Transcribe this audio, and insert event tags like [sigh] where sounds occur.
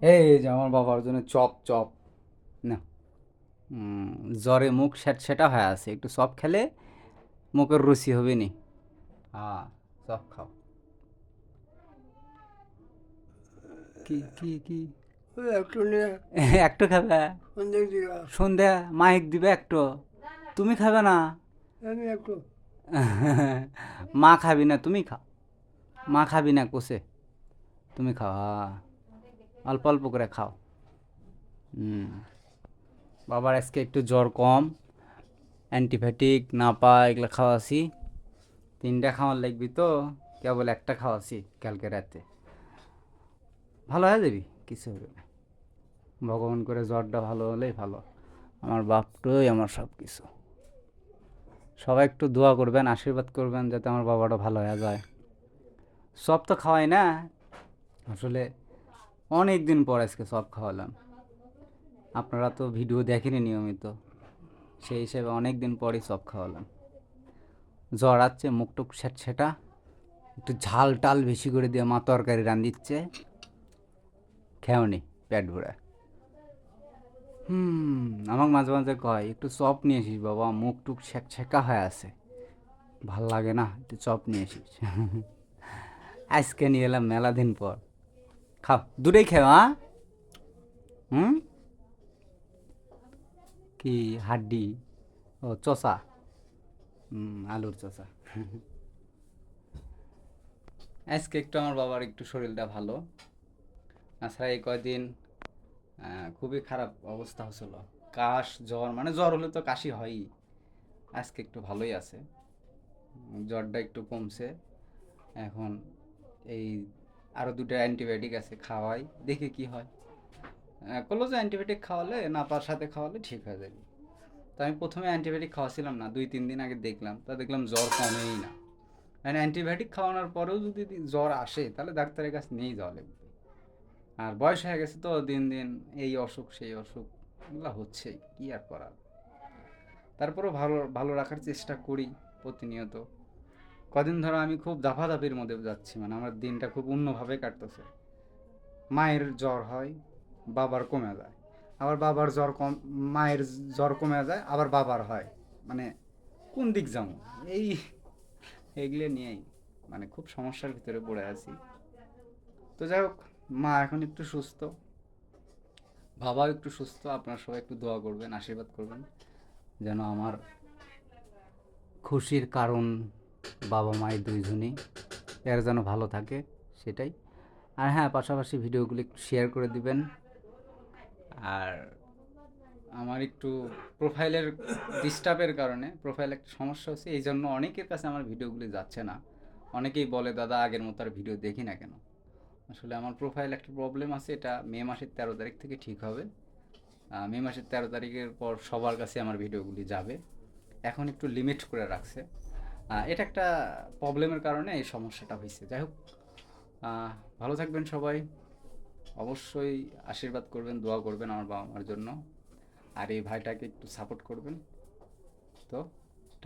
এই যে আমার বাবার জন্য চপ চপ। না। জ্বরে মুখ সেট সেটা হয়ে আছে। একটু চপ খেলে মুখের রুচি হবে নি। হ্যাঁ চপ খাও। কি কি কি? একটু [laughs] খাবে? সন্ধ্যা মাইক দিবে একটু? তুমি খাবে না? একটু। [laughs] মা খাবি না তুমি খাও। মা খাবি না কোসে? তুমি খাও হ্যাঁ অল্প অল্প করে খাও। হুম। বাবার আজকে একটু জ্বর কম, অ্যান্টিবায়োটিক, নাপা, এগুলো খাওয়াছি। তিনটা খাওয়ার লাগবি তো, কেবল একটা খাওয়াছি কালকে রাতে। ভালো হয়ে যাবি? কিছু হবে না। ভগবান করে জ্বরটা ভালো হলেই ভালো। আমার বাপটাই আমার সব কিছু সবাই একটু দোয়া করবেন, আশীর্বাদ করবেন, যাতে আমার বাবাটা ভালো হয়ে যায়। সব তো খাওয়াই না। আসলে অনেক দিন পর আজকে সব খাওয়ালাম। আপনারা তো ভিডিও দেখেনি নিয়মিত। সেই হিসেবে অনেক দিন পরই সব খাওয়ালাম। জ্বর আছে মুখ টুক সেট একটু ঝাল টাল বেশি করে দিয়ে মা তরকারি রান্ধিচ্ছে। খেওনি পেট ভরে। হুম, আমাকে মাঝে মাঝে কয়, একটু চপ নিয়ে এসিস বাবা, মুখ টুক ছেক ছেকা হয়ে আছে। ভালো লাগে না, একটু চপ নিয়ে এসিস আজকে নিয়ে এলাম মেলা দিন পর। খাও দূরেই খেও হ্যাঁ? হুম? কি হাড্ডি? ও, চষা। আলুর চষা। আজকে একটু আমার বাবার একটু শরীরটা ভালো। তাছাড়া এই কয়দিন খুবই খারাপ অবস্থা হচ্ছিল। কাশ, জ্বর মানে জ্বর হলে তো কাশি হয়ই। আজকে একটু ভালোই আছে। জ্বরটা একটু কমছে। এখন এই আরও দুটো অ্যান্টিবায়োটিক আছে খাওয়াই, দেখি কি হয়। বলল যে অ্যান্টিবায়োটিক খাওয়ালে, নাপার সাথে খাওয়ালে ঠিক হয়ে যাবে তো আমি প্রথমে অ্যান্টিবায়োটিক খাওয়াছিলাম না, দুই, তিন দিন আগে দেখলাম, তা দেখলাম জ্বর কমেই না। মানে অ্যান্টিবায়োটিক খাওয়ানোর পরেও যদি জ্বর আসে, তাহলে ডাক্তারের কাছে নিয়েই যাওয়া লাগবে। আর বয়স হয়ে গেছে তো, দিন দিন এই অসুখ, সেই অসুখ, এগুলো হচ্ছেই, কি আর করার? তারপরেও ভালো ভালো রাখার চেষ্টা করি প্রতিনিয়ত। কদিন ধরে আমি খুব দাফাদাফির মধ্যে যাচ্ছি মানে আমার দিনটা খুব অন্যভাবে কাটতেছে। মায়ের জ্বর হয়, বাবার কমে যায়। আবার বাবার জ্বর কম, মায়ের জ্বর কমে যায়, আবার বাবার হয়। মানে কোন দিক যাব? এই, এগুলো নিয়েই মানে খুব সমস্যার ভিতরে পড়ে আছি। তো যাই হোক, মা এখন একটু সুস্থ। বাবাও একটু সুস্থ, আপনারা সবাই একটু দোয়া করবেন, আশীর্বাদ করবেন, যেন আমার খুশির কারণ বাবা মায়ের দুইজনই, এরা যেন ভালো থাকে, সেটাই। আর হ্যাঁ পাশাপাশি ভিডিওগুলো একটু শেয়ার করে দিবেন। আর আমার একটু প্রোফাইলের ডিস্টার্বের কারণে প্রোফাইল একটা সমস্যা হচ্ছে এই জন্য অনেকের কাছে আমার ভিডিওগুলি যাচ্ছে না। অনেকেই বলে, দাদা, আগের মতো আর ভিডিও দেখি না কেন? আসলে আমার প্রোফাইল একটা প্রবলেম আছে, এটা মে মাসের তেরো তারিখ থেকে ঠিক হবে। মে মাসের তেরো তারিখের পর সবার কাছে আমার ভিডিওগুলি যাবে। এখন একটু লিমিট করে রাখছে। এটা একটা প্রবলেমের কারণে এই সমস্যাটা হয়েছে যাই হোক ভালো থাকবেন সবাই। অবশ্যই আশীর্বাদ করবেন, দোয়া করবেন আমার বাবা মার জন্য। আর এই ভাইটাকে একটু সাপোর্ট করবেন। তো